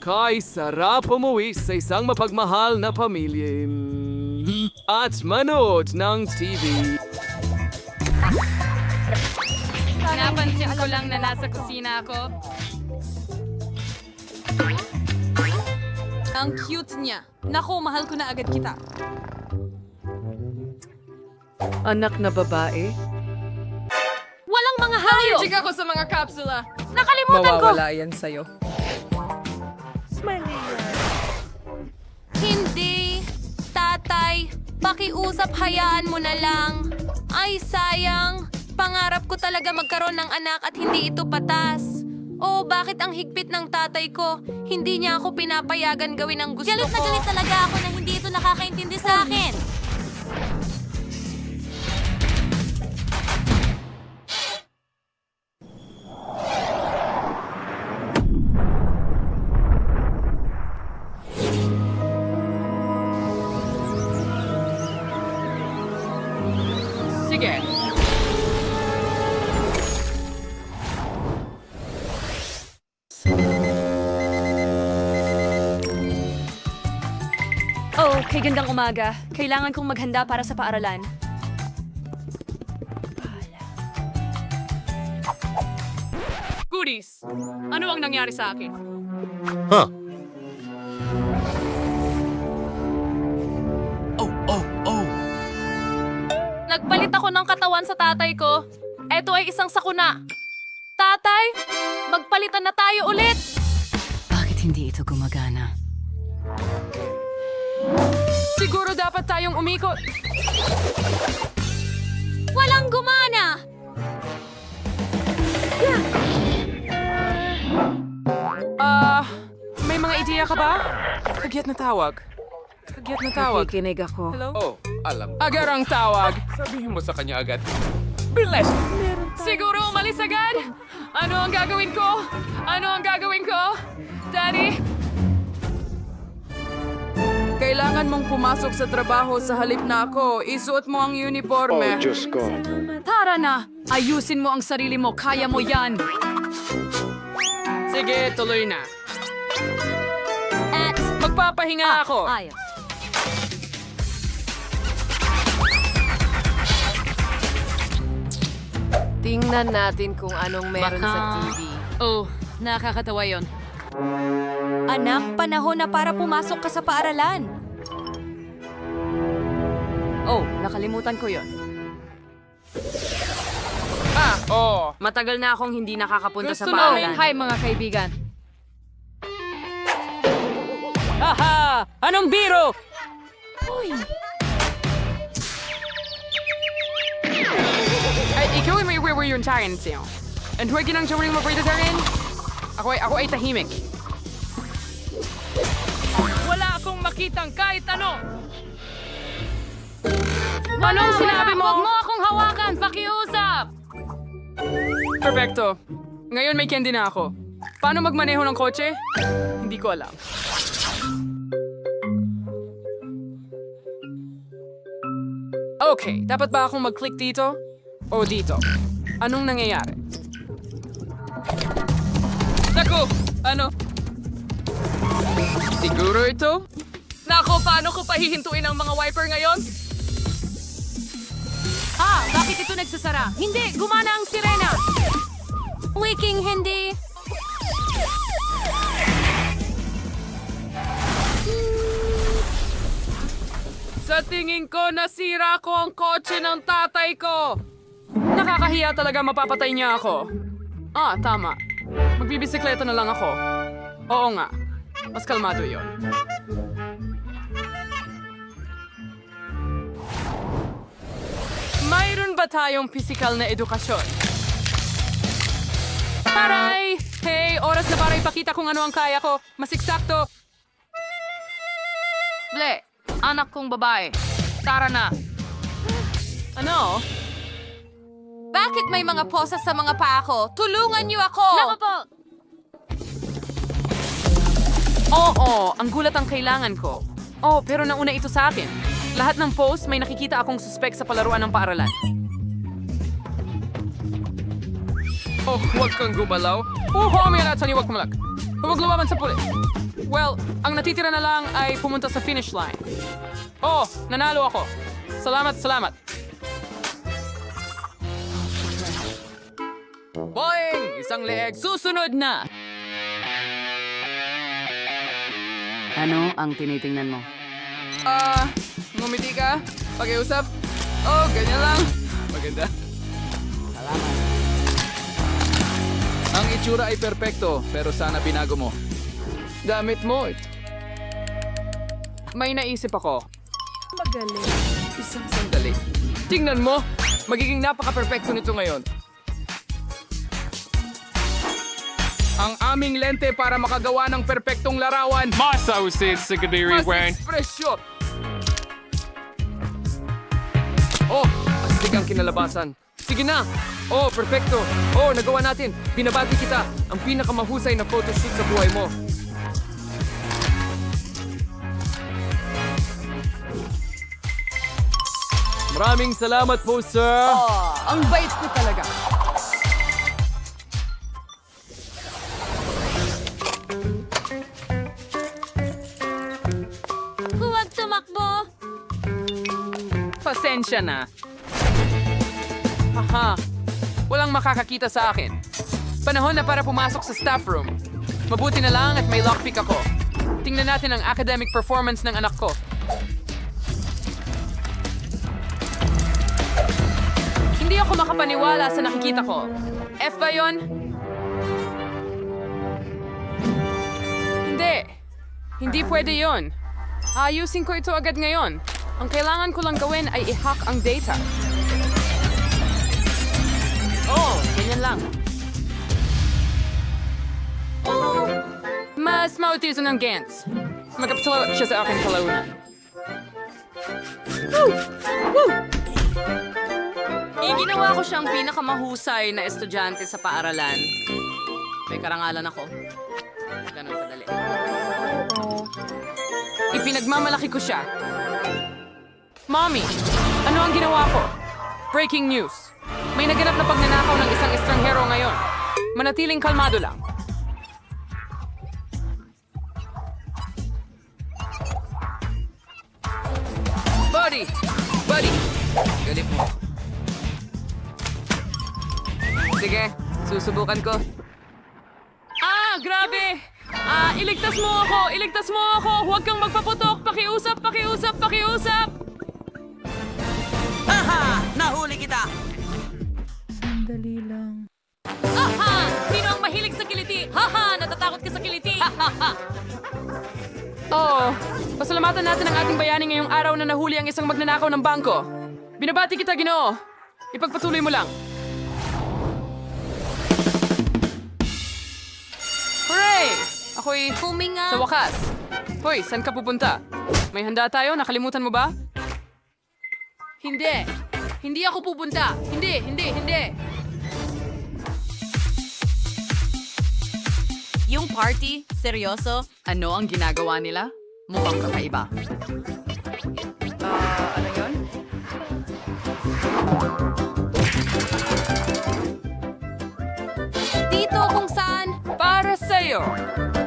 Kay sarap umuwi sa isang mapagmahal na pamilya. At manood ng TV. Napansin ko lang na nasa kusina ako. Ang cute niya. Naku, mahal ko na agad kita. Anak na babae? Walang mga hayop! Allergic ako sa mga kapsula. Nakalimutan ko! Mawawala yan sa'yo. Hindi. Tatay, pakiusap hayaan mo na lang. Ay, sayang. Pangarap ko talaga magkaroon ng anak at hindi ito patas. Oh, bakit ang higpit ng tatay ko? Hindi niya ako pinapayagan gawin ang gusto Galit ko. na galit talaga ako na hindi ito nakakaintindi sa akin. Sige. Oh, kay gandang umaga. Kailangan kong maghanda para sa paaralan. Goodies! Ano ang nangyari sa akin? Nagpalit katawan sa tatay ko. Ito ay isang sakuna. Tatay, magpalitan na tayo ulit! Bakit hindi ito gumagana? Siguro dapat tayong umikot. Walang gumana! Ah, may mga ideya ka ba? Kagyat na tawag. Kagyat na tawag. Nakikinig ako. Hello? Oh, alam. Agarang tawag. Sabihin mo sa kanya agad. Bilis! Siguro umalis agad? Ano ang gagawin ko? Ano ang gagawin ko? Daddy, Kailangan mong pumasok sa trabaho sa halip na ako. Isuot mo ang uniforme. tara na! Ayusin mo ang sarili mo. Kaya mo yan. Sige, tuloy na. At, Magpapahinga ako. ayos. Tingnan natin kung anong meron sa TV. Oh, nakakatawa yon. Anak, panahon na para pumasok ka sa paaralan. Oh, nakalimutan ko yon. Ah, oo. Matagal na akong hindi nakakapunta Gusto sa namin, paaralan. hi mga kaibigan. Aha! Anong biro? Ay, may wewe yung tarin siyo. And huwag ginang turing mo pwede sa rin. Ako ay, ako ay tahimik. Wala akong makitang kahit ano. Anong sinabi mo? Huwag mo akong hawakan. Pakiusap. Perfecto. Ngayon may candy na ako. Paano magmaneho ng kotse? Hindi ko alam. Okay, dapat ba akong mag-click dito? O dito? Anong nangyayari? Naku! Ano? Siguro ito? Nako, paano ko pahihintuin ang mga wiper ngayon? Ha? Bakit ito nagsasara? Hindi! Gumana ang sirena! Wiking hindi. Sa tingin ko, nasira ko ang kotse ng tatay ko. Nakakahiya talaga mapapatay niya ako. Ah, tama. Magbibisikleta na lang ako. Oo nga. Mas kalmado yon. Mayroon ba tayong pisikal na edukasyon? Aray! Hey, oras na para ipakita kung ano ang kaya ko. Mas eksakto. Ble, anak kong babae. Tara na. Ano? May mga posas sa mga paa ko? Tulungan niyo ako! Naku po! Oo, ang gulat ang kailangan ko. Oh, pero nauna ito sa akin. Lahat ng post may nakikita akong suspect sa palaruan ng paaralan. Oh, huwag kang gumalaw. Oh, may alat sa niwag kumalag. Huwag lumaban sa pulis. Well, ang natitira na lang ay pumunta sa finish line. Oh, nanalo ako. Salamat, salamat. Isang leeg. Susunod na! Ano ang tinitingnan mo? Ah, ngumiti ka? Pakiusap? Oh, ganyan lang. Maganda. Salamat. Ang itsura ay perpekto, pero sana binago mo. Gamit mo. May naisip ako. Isang sandali. Tingnan mo! Magiging napaka-perpekto nito ngayon. Ang aming lente para makagawa ng perpektong larawan. Masausid sa Kadiri Mas Wern. Oh, astig ang kinalabasan. Sige na! Oh, perfecto! Oh, nagawa natin! Binabati kita! Ang pinakamahusay na photoshoot sa buhay mo. Maraming salamat po, sir! Ang bait ko talaga. Pasensya na. Haha, walang makakakita sa akin. Panahon na para pumasok sa staff room. Mabuti na lang at may lockpick ako. Tingnan natin ang academic performance ng anak ko. Hindi ako makapaniwala sa nakikita ko. F ba yun? Hindi. Hindi pwede yon. Ayusin ko ito agad ngayon. Ang kailangan ko lang gawin ay i-hack ang data. Oh, ganyan lang. Mas mautiso ng Gantz. Magkapsalo siya sa aking kalaunan. Iginawa ko siyang pinakamahusay na estudyante sa paaralan. May karangalan ako. Ganun kadali. Ipinagmamalaki ko siya. Mommy, ano ang ginawa ko? Breaking news. May naganap na pagnanakaw ng isang estranghero ngayon. Manatiling kalmado lang. Buddy! Buddy! Ganip mo. Sige, susubukan ko. Ah, grabe! Ah, iligtas mo ako! Iligtas mo ako! Huwag kang magpaputok! Pakiusap! Pakiusap! Pakiusap! Aha! Sino ang mahilig sa kiliti? Haha! Natatakot ka sa kiliti! Oo. Pasalamatan natin ang ating bayani ngayong araw na nahuli ang isang magnanakaw ng bangko. Binabati kita, Ginoo. Ipagpatuloy mo lang. Hooray! Ako'y Huminga! sa wakas. Hoy, saan ka pupunta? May handa tayo? Nakalimutan mo ba? Hindi. Hindi ako pupunta. Hindi, hindi, hindi. Yung party? Seryoso? Ano ang ginagawa nila? Mukhang kakaiba. Ah, ano yon? Dito kung saan? Para sa'yo.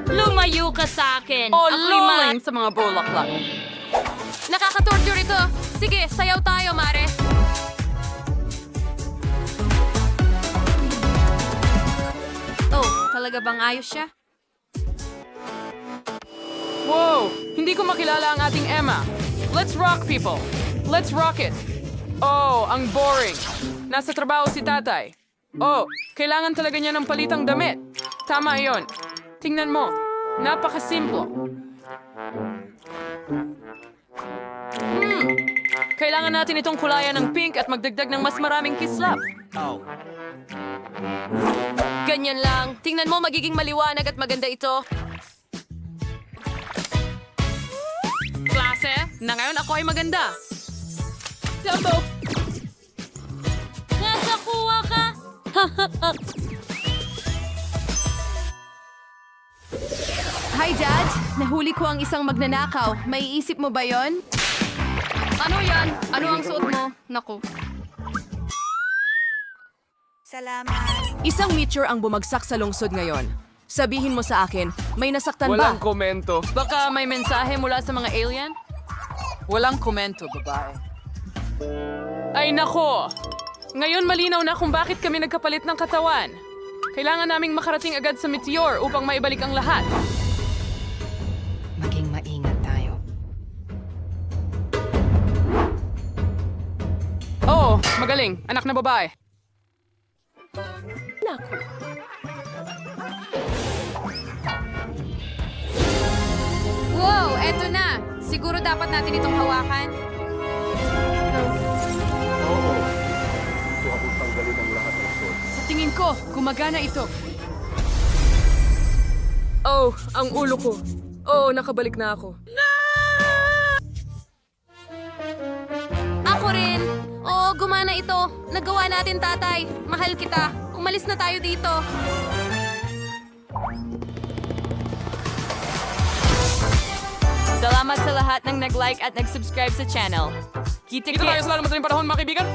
Lumayo ka sa akin! O Ako'y ma- luling sa mga bulaklak. Nakaka-torture ito! Sige, sayaw tayo, Mare! Talaga bang ayos siya? Wow! Hindi ko makilala ang ating Emma. Let's rock, people! Let's rock it! Oh, ang boring. Nasa trabaho si tatay. Oh, kailangan talaga niya ng palitang damit. Tama yon. Tingnan mo. Napakasimple. Hmm. Kailangan natin itong kulayan ng pink at magdagdag ng mas maraming kislap. Ganyan lang. Tingnan mo, magiging maliwanag at maganda ito. Klase, na ngayon ako ay maganda. Dumbo! Nasa ka! Hi, Dad! Nahuli ko ang isang magnanakaw. May isip mo ba yon? Ano yan? Ano ang suot mo? Naku. Isang meteor ang bumagsak sa lungsod ngayon. Sabihin mo sa akin, may nasaktan Walang ba? komento. Baka may mensahe mula sa mga alien? Walang komento, babae. Ay nako! Ngayon malinaw na kung bakit kami nagkapalit ng katawan. Kailangan naming makarating agad sa meteor upang maibalik ang lahat. Maging maingat tayo. Oo, magaling. Anak na babae. Wow, eto na. Siguro dapat natin itong hawakan. Sa tingin ko, gumagana ito. Oh, ang ulo ko. Oh, nakabalik na ako. Ako Gumana ito. Nagawa natin, tatay. Mahal kita. Umalis na tayo dito. Salamat sa lahat ng nag-like at nag-subscribe sa channel. Kita Dito tayo sa lalo madaling panahon, mga kaibigan.